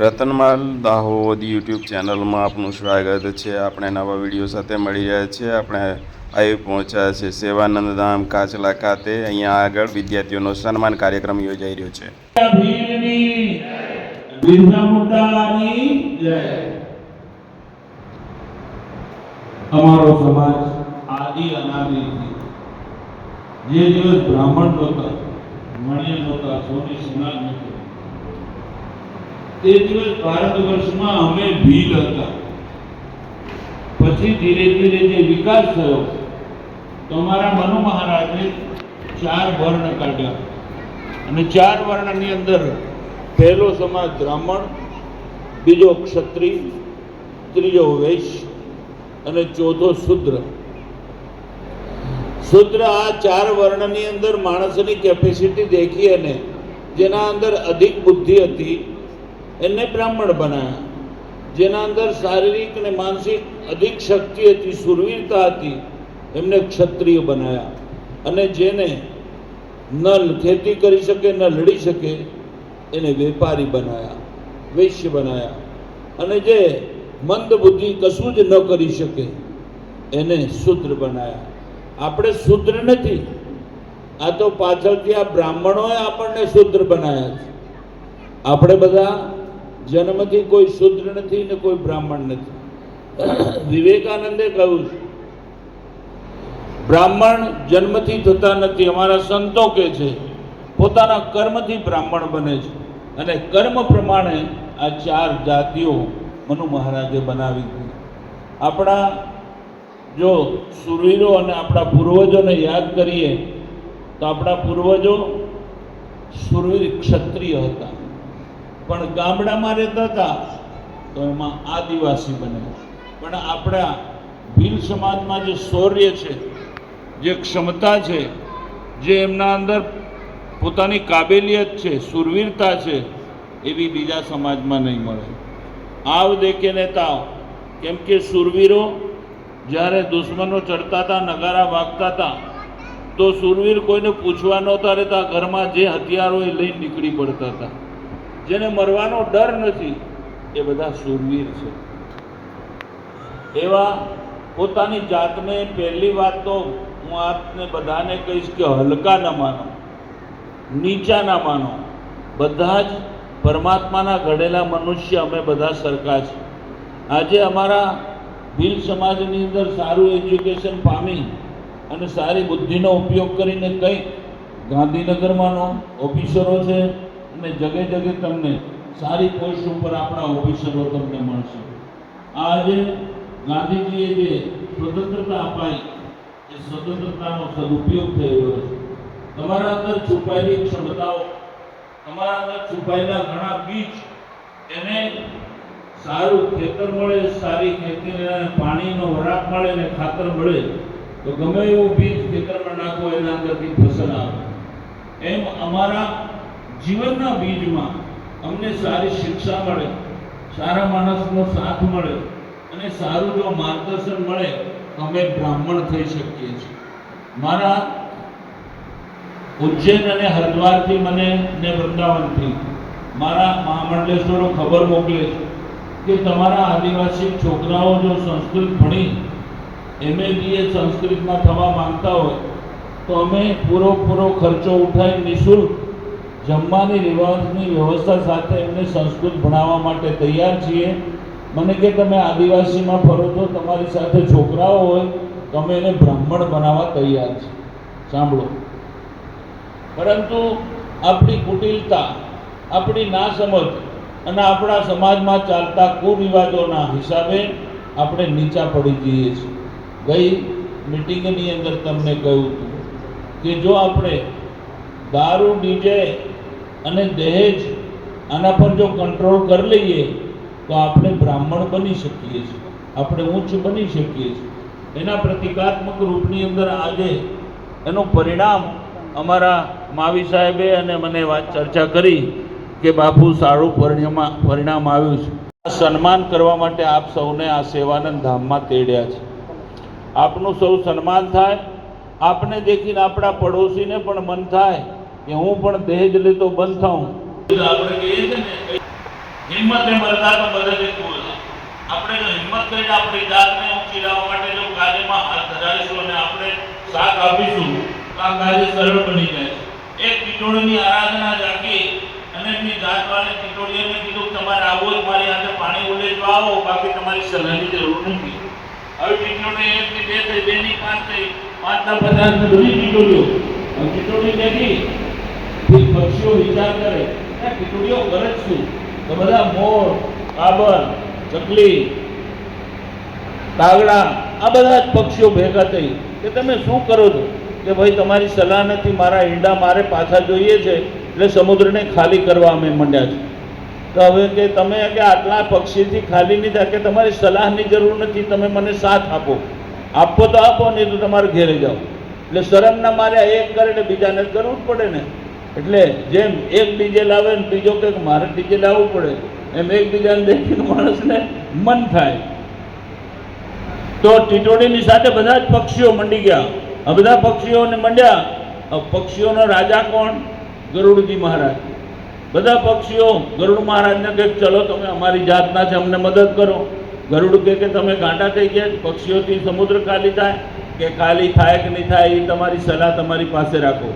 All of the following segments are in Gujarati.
રતનમાલ દાહોદ યુટ્યુબ ચેનલમાં આપનું સ્વાગત છે. આપણે નવા વીડિયો સાથે મળી રહ્યા છીએ આપણે આવી પહોંચ્યા છે સેવાનંદ ધામ કાચલા ખાતે. અહીંયા આગળ વિદ્યાર્થીઓનો સન્માન કાર્યક્રમ યોજાઈ રહ્યો છે. અમારો સમાજ આદિ અનાદિથી જે દિવસ બ્રાહ્મણ નહોતા, મણ્ય નહોતા, સોની સોના નહોતો. તે દિવસ ભારત વર્ષમાં અમે ભીલ હતા. પછી ધીરે ધીરે જે વિકાસ થયો તો અમારા મનુ મહારાજે ચાર વર્ણ કાઢ્યા. અને ચાર વર્ણની અંદર પહેલો સમાજ બ્રાહ્મણ, બીજો ક્ષત્રિય, ત્રીજો વૈશ્ય અને ચોથો શુદ્ર. શુદ્ર આ ચાર વર્ણની અંદર માણસની કેપેસિટી દેખી અને જેના અંદર અધિક બુદ્ધિ હતી એને બ્રાહ્મણ બનાવ્યા જેના અંદર શારીરિક અને માનસિક અધિક શક્તિ હતી સુરવીરતા હતી, એમને ક્ષત્રિય બનાવ્યા અને જેને ન ખેતી કરી શકે, ન લડી શકે, એને વેપારી બનાવ્યા વૈશ્ય બનાવ્યા અને જે મંદ બુદ્ધિ કશું જ ન કરી શકે, એને શુદ્ર બનાવ્યા આપણે શુદ્ર નથી. આ તો પાછળથી આ બ્રાહ્મણોએ આપણને શુદ્ર બનાવ્યા છે. આપણે બધા જન્મથી કોઈ શુદ્ર નથી ને કોઈ બ્રાહ્મણ નથી. વિવેકાનંદે કહ્યું છે, બ્રાહ્મણ જન્મથી થતા નથી, અમારા સંતો કે છે, પોતાના કર્મથી બ્રાહ્મણ બને છે. અને કર્મ પ્રમાણે આ ચાર જાતિઓ મનુ મહારાજે બનાવી હતી આપણા જો સુરવીરો અને આપણા પૂર્વજોને યાદ કરીએ, તો આપણા પૂર્વજો સુરવીર ક્ષત્રિય હતા. પણ ગામડામાં રહેતા હતા, તો એમાં આદિવાસી બને. પણ આપણા ભીલ સમાજમાં જે શૌર્ય છે, જે ક્ષમતા છે, જે એમના અંદર પોતાની કાબેલિયત છે સુરવીરતા છે, એવી બીજા સમાજમાં નહીં મળે. આવ દેખે ને તાવ કેમ કે સુરવીરો જ્યારે દુશ્મનો ચડતા હતા, નગારા વાગતા હતા, તો સુરવીર કોઈને પૂછવા નહોતા રહેતા, ઘરમાં જે હથિયારો એ લઈને નીકળી પડતા હતા. જેને મરવાનો ડર નથી, એ બધા સુરવીર છે. એવા પોતાની જાતને પહેલી વાત તો હું આપને બધાને કહીશ કે હલકા ન માનો, નીચા ના માનો. બધા જ પરમાત્માના ઘડેલા મનુષ્ય અમે બધા સરખા છે આજે અમારા ભીલ સમાજની અંદર સારું એજ્યુકેશન પામી અને સારી બુદ્ધિનો ઉપયોગ કરીને કંઈક ગાંધીનગરમાંનો ઓફિસરો છે અને જગે જગે તમને સારી પોસ્ટ ઉપર આપણા ઓફિસરો તમને મળશે. આજે ગાંધીજીએ જે સ્વતંત્રતા અપાઈ, એ સ્વતંત્રતાનો સદુપયોગ થઈ રહ્યો છે. તમારા અંદર છુપાયેલી ક્ષમતાઓ, તમારા અંદર છુપાયેલા ઘણા બીજ, એને સારું ખેતર મળે, સારી ખેતી અને પાણીનો વરાપ મળે ને ખાતર મળે, તો ગમે એવું બીજ ખેતરમાં નાખો, એના અંદરથી ફસલ આવે. એમ અમારા જીવનના બીજમાં અમને સારી શિક્ષા મળે, સારા માણસનો સાથ મળે અને સારું જો માર્ગદર્શન મળે, અમે બ્રાહ્મણ થઈ શકીએ છીએ. મારા ઉજ્જૈન અને હરિદ્વારથી મને ને વૃંદાવનથી મારા મહામંડલેશ્વરો ખબર મોકલે છે કે તમારા આદિવાસી છોકરાઓ જો સંસ્કૃત ભણી એમએ બીએ સંસ્કૃતમાં થવા માંગતા હોય, તો અમે પૂરો પૂરો ખર્ચો ઉઠાવી નિઃશુલ્ક જમવાની રિવાજની વ્યવસ્થા સાથે એમને સંસ્કૃત ભણાવવા માટે તૈયાર છીએ. મને કે તમે આદિવાસીમાં ફરો છો, તમારી સાથે છોકરાઓ હોય, તમે એને બ્રાહ્મણ બનાવવા તૈયાર છે. સાંભળો. પરંતુ આપણી કુટિલતા, આપણી નાસમજ અને આપણા સમાજમાં ચાલતા કુરિવાજોના હિસાબે આપણે નીચા પડી જઈએ છીએ. ગઈ મિટિંગની અંદર તમને કહ્યું હતું કે જો આપણે દારૂ ડીજે અને દહેજ આના પર જો કંટ્રોલ કરી લઈએ, તો આપણે બ્રાહ્મણ બની શકીએ છીએ. આપણે ઉચ્ચ બની શકીએ છીએ. એના પ્રતિકાત્મક રૂપની અંદર આજે એનું પરિણામ અમારા માવી સાહેબે અને મને વાત ચર્ચા કરી કે બાપુ સારું પરિણામ પરિણામ આવ્યું છે. આ સન્માન કરવા માટે આપ સૌને આ સેવાનંદ ધામમાં તેડ્યા છે. આપનું સૌ સન્માન થાય. આપને દેખીને આપણા પડોશીને પણ મન થાય. કે હું પણ દહેજ લેતો બંધ થાઉં આપણે કહીએ છે ને હિંમતે મરતા તો મદદ એ કુલ આપણે જો હિંમત કરીને આપણી જાતને ઊંચી લાવવા માટે જો કાર્યમાં હાથ ધરાવીશું અને આપણે સાથ આપીશું, તો આ કાર્ય સરળ બની જાય છે. એક ટીટોળીની આરાધના જાગી અને એમની જાતવાળી ટીટોળીઓને કીધું તમારે આવો જ મારી હાથે પાણી ઉલેચવા આવો, બાકી તમારી સલાહની જરૂર નથી. હવે ટીટોળી એક થી બે થઈ બે ની પાંચ થઈ પચાસ ને બધી ટીટોળીઓ ટીટોળી બેઠી પક્ષીઓ વિચાર કરે ટીટોળીઓ કરે જ શું? તો બધા મોર કાબર ચકલી કાગડા આ બધા જ પક્ષીઓ ભેગા થઈ, કે તમે શું કરો છો? કે ભાઈ, તમારી સલાહ નથી, મારા ઈંડા મારે પાછા જોઈએ છે, એટલે સમુદ્રને ખાલી કરવા અમે મંડ્યા છે. તો હવે કે તમે કે આટલા પક્ષીથી ખાલી નહીં થાય, કે તમારી સલાહની જરૂર નથી, તમે મને સાથ આપો. આપો તો આપો, નહીં તો તમારે ઘેરે જાઓ. એટલે શરમના મારે એક કરે એટલે બીજાને કરવું જ પડે ને. એટલે જેમ એક ડીજે લાવે ને બીજો કંઈક મારે ડીજે લાવવું પડે, એમ એકબીજાને દેખીને માણસને મન થાય. તો ટીટોડીની સાથે બધા જ પક્ષીઓ મંડી ગયા. આ બધા પક્ષીઓને મંડ્યા. પક્ષીઓનો રાજા કોણ? ગરુડજી મહારાજ. બધા પક્ષીઓ ગરુડ મહારાજને કહે ચલો તમે અમારી જાતના છે અમને મદદ કરો. ગરુડ કહે કે તમે ગાંડા થઈ ગયા પક્ષીઓથી સમુદ્ર ખાલી થાય. કે ખાલી થાય કે નહીં થાય એ તમારી સલાહ તમારી પાસે રાખો.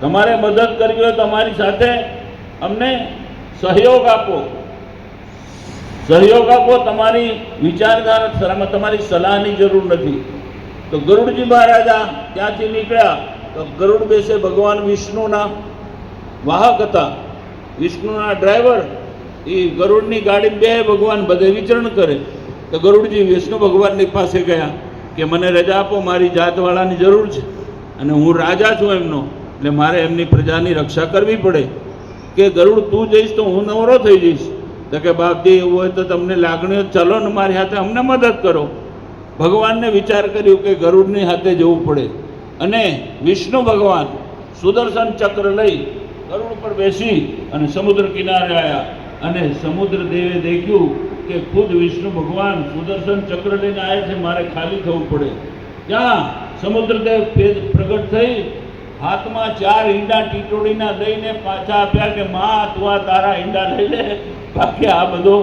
તમારે મદદ કરવી હોય તમારી સાથે અમને સહયોગ આપો. સહયોગ આપો, તમારી વિચારધારા તમારી સલાહની જરૂર નથી. તો ગરુડજી મહારાજા ત્યાંથી નીકળ્યા, તો ગરુડ બેસે ભગવાન વિષ્ણુના વાહક હતા. વિષ્ણુના ડ્રાઈવર એ ગરુડની ગાડી બે ભગવાન બધે વિચરણ કરે. તો ગરુડજી વિષ્ણુ ભગવાનની પાસે ગયા કે મને રજા આપો, મારી જાતવાળાની જરૂર છે. અને હું રાજા છું એમનો. એટલે મારે એમની પ્રજાની રક્ષા કરવી પડે. કે ગરુડ તું જઈશ તો હું નવરો થઈ જઈશ. તો કે બાપજી, એવું હોય તો તમને લાગણીઓ ચલો ને મારી હાથે અમને મદદ કરો. ભગવાનને વિચાર કર્યું કે ગરુડની હાથે જવું પડે. અને વિષ્ણુ ભગવાન સુદર્શન ચક્ર લઈ ગરુડ પર બેસી અને સમુદ્ર કિનારે આવ્યા અને સમુદ્ર દેવે દેખ્યું કે ખુદ વિષ્ણુ ભગવાન સુદર્શન ચક્ર લઈને આવ્યા છે, મારે ખાલી થવું પડે. ત્યાં સમુદ્રદેવ પ્રગટ થઈ હાથમાં ચાર ઈંડા ટીટોડીના દઈને પાછા આપ્યા કે, માં, તું તારા ઈંડા લઈ લે. બાકી આ બધો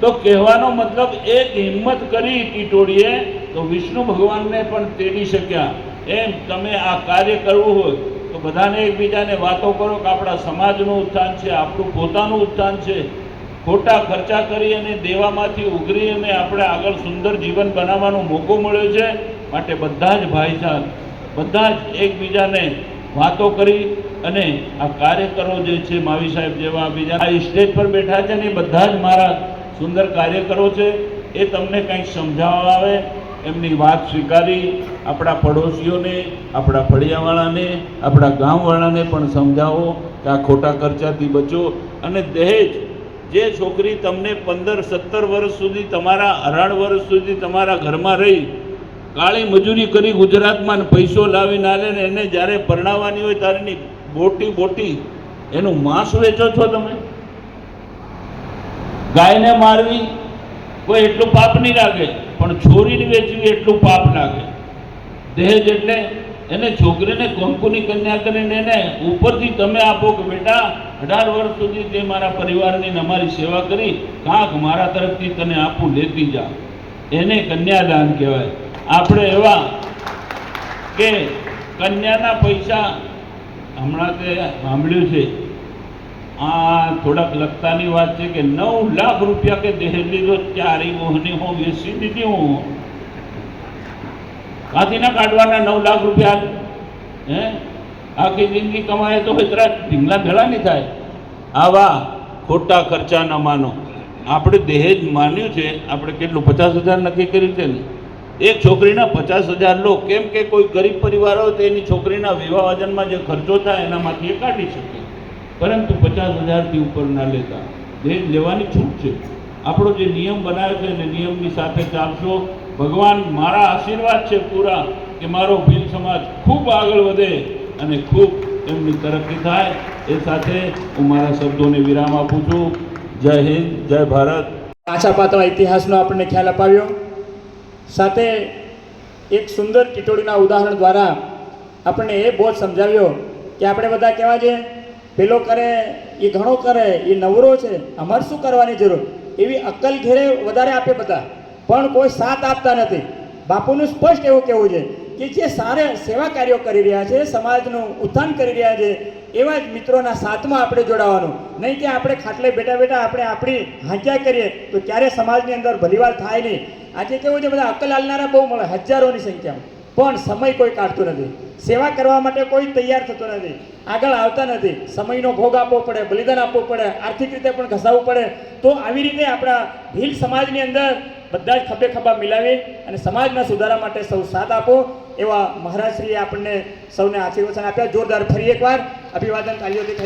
તો કહેવાનો મતલબ એક હિંમત કરી ટીટોડીએ તો વિષ્ણુ ભગવાનને પણ તેડી શક્યા. એમ તમે આ કાર્ય કરવું હોય તો બધાને એકબીજાને વાતો કરો કે આપણા સમાજનું ઉત્થાન છે, આપણું પોતાનું ઉત્થાન છે. ખોટા ખર્ચા કરી અને દેવામાંથી ઉઘરી અને આપણે આગળ સુંદર જીવન બનાવવાનો મોકો મળ્યો છે. માટે બધા જ ભાઈચાર બધા જ એકબીજાને વાતો કરી અને આ કાર્યકરો જે છે, માવી સાહેબ જેવા બીજા આ સ્ટેજ પર બેઠા છે ને બધા જ મારા સુંદર કાર્યકરો છે, એ તમને કંઈક સમજાવવા આવે, એમની વાત સ્વીકારી, આપણા પડોશીઓને, આપણા ફળિયાવાળાને, આપણા ગામવાળાને પણ સમજાવો કે આ ખોટા ખર્ચાથી બચો અને દહેજ, જે છોકરી તમને પંદર, સત્તર વર્ષ સુધી તમારા અઢાર વર્ષ સુધી તમારા ઘરમાં રહી કાળી મજૂરી કરી ગુજરાતમાં પૈસો લાવીને ના ને એને જ્યારે પરણાવવાની હોય ત્યારે બોટી બોટી એનું માંસ વેચો છો તમે? ગાયને મારવી કોઈ એટલું પાપ નહીં લાગે, પણ છોરીને વેચવી એટલું પાપ લાગે. દહેજ એટલે એને છોકરીને કંકુની કન્યા કરીને એને ઉપરથી તમે આપો કે બેટા, અઢાર વર્ષ સુધી તે મારા પરિવારની અમારી સેવા કરી, કાંક મારા તરફથી તને આપું, લેતી જા. એને કન્યાદાન કહેવાય. આપણે એવા કે કન્યાના પૈસા હમણાં તે સાંભળ્યું છે. આ થોડાક લખતાની વાત છે કે નવ લાખ રૂપિયા કે દહેજ લીધો ચારી મોહની હું વેચી દીધી હું. કાંથી ના કાઢવાના નવ લાખ રૂપિયા? હે? આખી જિંદગી કમાય તો હજરા ઢીંગલા ભેળા નહીં થાય. આવા ખોટા ખર્ચા ન માનો. આપણે દહેજ માન્યું છે, આપણે કેટલું પચાસ હજાર નક્કી કર્યું છે ને? એક છોકરીના પચાસ હજાર લો. કેમ કે કોઈ ગરીબ પરિવાર હોય તો એની છોકરીના વિવાહજનમાં જે ખર્ચો થાય એનામાંથી એ કાઢી શકે. પરંતુ પચાસ હજારથી ઉપર ના લેતા. દહેજ લેવાની છૂટ છે. આપણો જે નિયમ બનાવ્યો છે એને નિયમની સાથે ચાલશો. ભગવાન મારા આશીર્વાદ છે પૂરા કે મારો ભીલ સમાજ ખૂબ આગળ વધે અને ખૂબ એમની તરક્કી થાય. એ સાથે હું મારા શબ્દોને વિરામ આપું છું. જય હિન્દ, જય ભારત. પાછા પાતળા ઇતિહાસનો આપણને ખ્યાલ અપાવ્યો. સાથે એક સુંદર ટીટોળીના ઉદાહરણ દ્વારા આપણને એ બોધ સમજાવ્યો કે આપણે બધા કહેવા છે? પેલો કરે એ ઘણો કરે એ નવરો છે. અમારે શું કરવાની જરૂર? એવી અક્કલ ઘેરે વધારે આપે બધા. પણ કોઈ સાથ આપતા નથી. બાપુનું સ્પષ્ટ એવું કહેવું છે કે જે સારા સેવા કાર્યો કરી રહ્યા છે, સમાજનું ઉત્થાન કરી રહ્યા છે, એવા જ મિત્રોના સાથમાં આપણે જોડાવાનું. નહીં કે આપણે ખાટલે બેઠા બેઠા આપણે આપણી હાંચ્યા કરીએ, તો ક્યારે સમાજની અંદર ભલીવાર થાય નહીં. આજે કેવું છે, બધા અક્કલ હાલનારા બહુ મળે, હજારોની સંખ્યામાં. પણ સમય કોઈ કાઢતું નથી. સેવા કરવા માટે કોઈ તૈયાર થતો નથી. આગળ આવતા નથી. સમયનો ભોગ આપવો પડે, બલિદાન આપવું પડે, આર્થિક રીતે પણ ઘસાવવું પડે. તો આવી રીતે આપણા ભીલ સમાજની અંદર બધા જ ખભે ખભા મિલાવી અને સમાજના સુધારા માટે સૌ સાથ આપો. એવા મહારાજશ્રીએ આપણને સૌને આશીર્વચન આપ્યા. જોરદાર ફરી એકવાર અભિવાદન તાલીઓથી